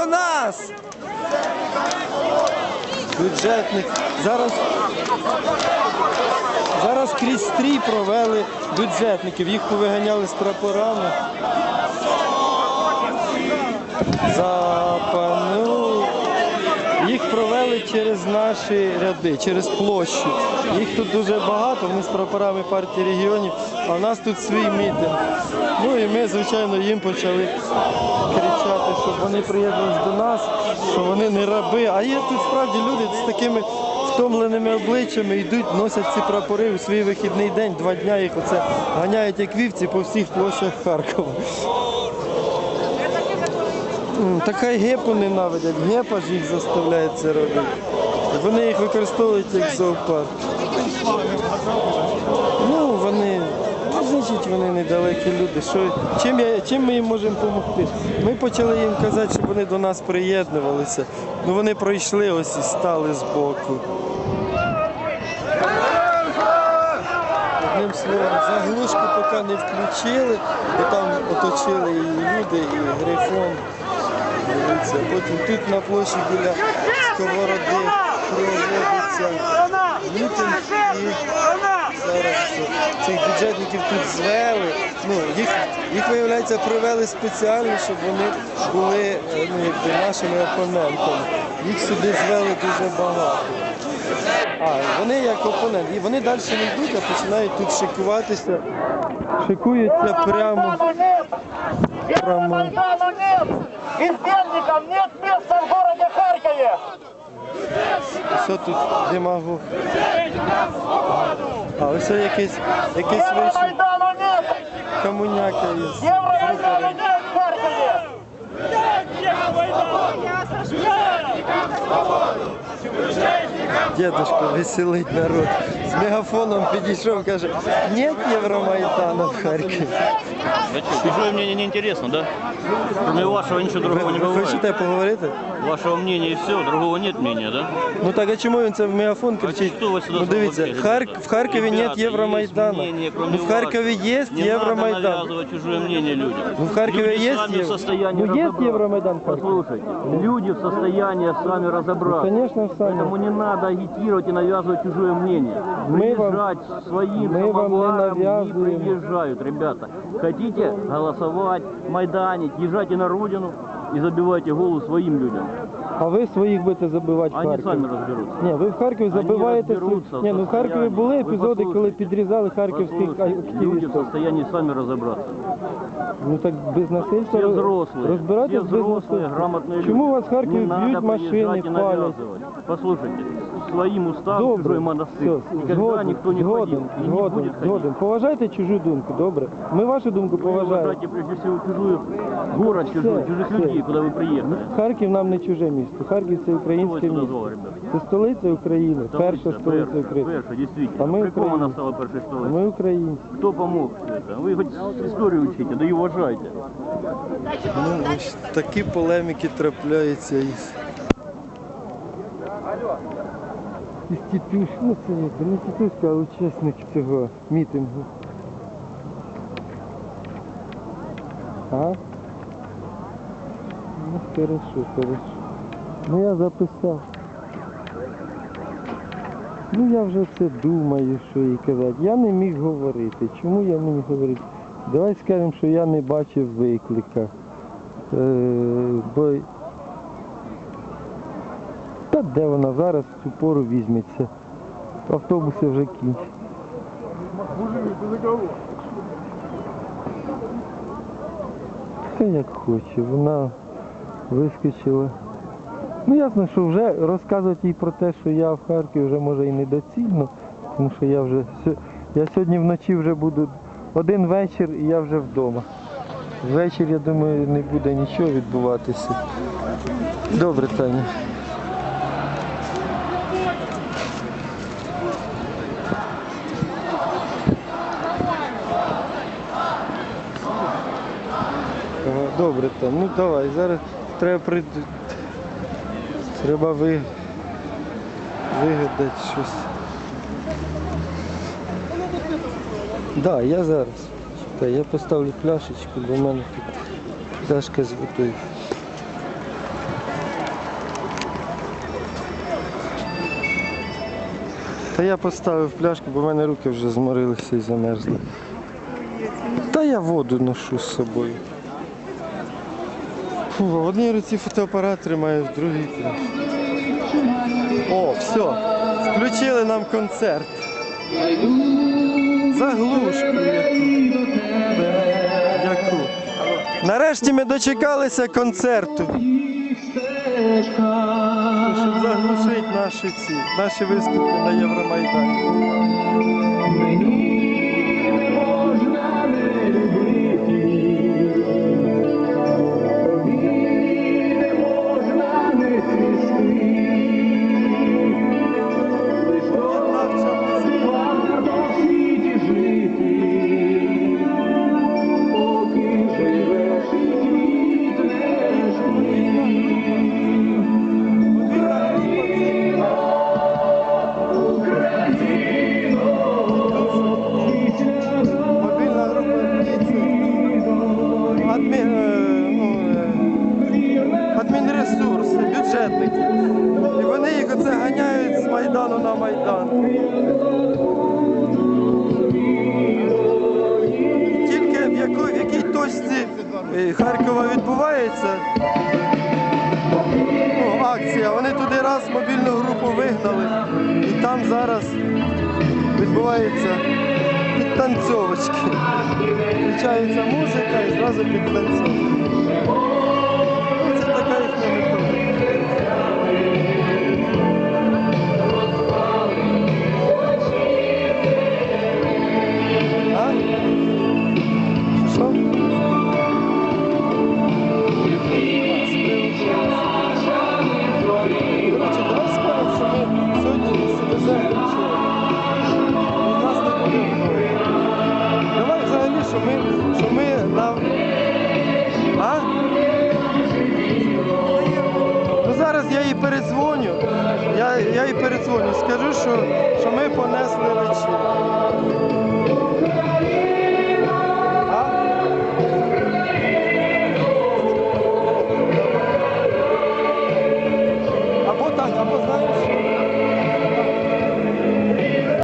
до нас! Бюджетник. Зараз, зараз крізь стрій провели бюджетників. Їх повиганяли з прапорами. Запану. Їх провели через наші ряди, через площу. Їх тут дуже багато, вони з прапорами партії регіонів, а в нас тут свій мітинг. Ну і ми, звичайно, їм почали кричати, щоб вони приєднались до нас, що вони не раби. А є тут справді люди з такими втомленими обличчями йдуть, носять ці прапори у свій вихідний день, два дня їх оце ганяють як вівці по всіх площах Харкова. М, Та хай гепу ненавидять, гепа ж їх заставляє це робити. Вони їх використовують як зоопарк. Ну, вони, ну, значить, вони недалекі люди. Що, чим, я, чим ми їм можемо допомогти? Ми почали їм казати, щоб вони до нас приєднувалися. Ну вони пройшли ось і стали збоку. Одним словом, заглушку поки не включили, бо там оточили і люди, і грифон. Дивіться, потім тут на площі біля сковороди проводиться мітинг і зараз цих бюджетників тут звели. Ну, їх, їх, виявляється, привели спеціально, щоб вони були ну, якби, нашими опонентами. Їх сюди звели дуже багато. А, вони як опонент. І вони далі не йдуть, а починають тут шикуватися. Шикуються прямо. прямо. Майдану нет! Места в городе Харькове! Що тут демагог? А ось якийсь, якийсь вийшов комуняка із. Евромайдану нет в Харькове! Дедушка веселить народ. З мегафоном підійшов, каже, нет Євромайдану в Харкові. Да что, чужое мнение не интересно, да? Кроме вашего ничего другого не Ви бывает. хочете поговорити? Вашего мнения и все, другого нет мнения, да? Ну так а чому він це в мегафон кричить? що ви сюди Ну дивіться, зробили, Харк... ребята? в Харкові нет Ребята, Євромайдану. есть мнение, кроме Ну в Харкові вас. є Не надо Євромайдан. навязывать чужое мнение людям. Ну в Харкові Люди є сами в Євро... состоянии Ну є разобраться. Євромайдан в Харкові? Послушайте, люди в состоянии сами разобраться. Ну, конечно, сами. Поэтому не надо агитировать и навязывать чужое мнение. Мы вам- Приезжать своим мы вам не самоваром не навязываем. приезжают, ребята. Хотите голосовать, майданить, езжайте на родину и забивайте голову своим людям. А ви своїх будете забивати в Они Харкові. сами разберутся. Ні, ви в Харкові Они забиваєте разберутся свої- в Ні, ну в Харкові состоянии. були Вы епізоди, коли послушайте. підрізали харківських Послушайте, люди в активістів. состоянии сами разобраться. Ну так без насильства Все роз- взрослые, розбиратись все без взрослые, насильства. грамотные люди. Чому у вас в Харкові Не б'ють надо машини, приезжать и палять? навязывать. Послушайте, своим уставом Добре, чужой монастырь все, никогда згоден, никто не згоден, ходил и не згоден, будет ходить. згоден. Поважайте чужу думку, добре. Ми вашу думку Вы поважаємо. уважайте прежде всего чужую город, чужой, чужих все. людей, куда вы приехали. Харків нам не чуже місто. Харків це Кто вас українське сюда місто. звал, ребята? Це столиця України, перша Столица, столиця перша, України. перша, действительно. А мы При ком она украинцы. стала першей А столицей? Ми українці. Кто помог все это? Вы хоть историю учите, да и уважайте. Ну, ось такі полеміки трапляються із. Із Тітюш, ну це якби не Тітюшка, а учасник цього мітингу. А? Ну хорошо, хорошо. Ну я записав. Ну я вже це думаю, що їй казати. Я не міг говорити. Чому я не міг говорити? Давай скажемо, що я не бачив виклика. Е, бо... Та де вона зараз в цю пору візьметься? Автобуси вже кінчать. Хай як хоче, вона вискочила. Ну ясно, що вже розказувати їй про те, що я в Харкові вже може і недоцільно, тому що я вже я сьогодні вночі вже буду один вечір і я вже вдома. Ввечері, я думаю, не буде нічого відбуватися. Добре, Таня. Добре, Тань. Ну давай, зараз треба при... Треба ви... вигадати щось. Так, да, я зараз. Та я поставлю пляшечку, бо в мене тут пляшка з водою. Та я поставив пляшку, бо в мене руки вже зморилися і замерзли. Та я воду ношу з собою. Фу, в одній руці фотоапарат тримаю, в другій. О, все. Включили нам концерт. Заглушку яку. Яку. Нарешті ми дочекалися концерту. Щоб заглушити наші ці, наші виступи на Євромайдані. Адмінресурси. І вони їх оце ганяють з Майдану на Майдан. Тільки в, яку, в якій точці е, Харкова відбувається ну, акція, вони туди раз мобільну групу вигнали. І там зараз відбувається підтанцьовочки. Включається музика і зразу підтанцьовки. Що ми, що ми на... А? Ну зараз я їй передзвоню. Я, я їй передзвоню, скажу, що, що ми понесли вечір.